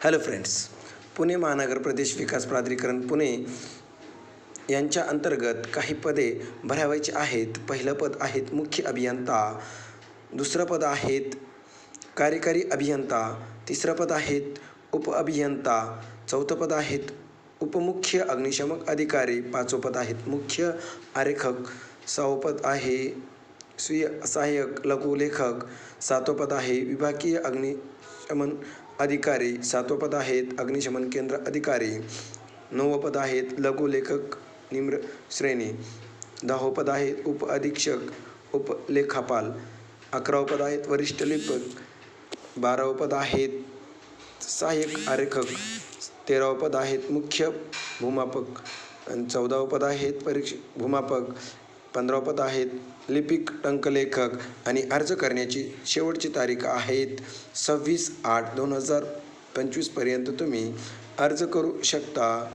Hello friends Pune महानगर प्रदेश विकास प्राधिकरण पुणे यांच्या अंतर्गत काही पदे भरावायची आहेत. पहिलं पद आहेत मुख्य अभियंता दुसरं पद आहेत कार्यकारी अभियंता तिसरं पद आहेत उप अभियंता चौथं पद आहेत उपमुख्य अग्निशमक अधिकारी पाचवं पद आहेत मुख्य आरेखक सहावं पद आहे स्वीय सहाय्यक लघुलेखक सातवं पद आहे विभागीय अग्निशमन अधिकारी सातवं पद आहेत अग्निशमन केंद्र अधिकारी नववं पद आहेत लघुलेखक निम्र श्रेणी दहावं पद आहेत उप अधीक्षक उपलेखापाल अकरावं पद आहेत वरिष्ठ लेखक बारावं पद आहेत सहाय्यक आरेखक तेरावं पद आहेत मुख्य भूमापक आणि चौदावं पद आहेत परीक्ष भूमापक पंधरापद पद आहेत. लिपिक टंकलेखक आणि अर्ज करण्याची शेवटची तारीख आहेत. सव्वीस आठ दोन हजार पंचवीसपर्यंत तुम्ही अर्ज करू शकता.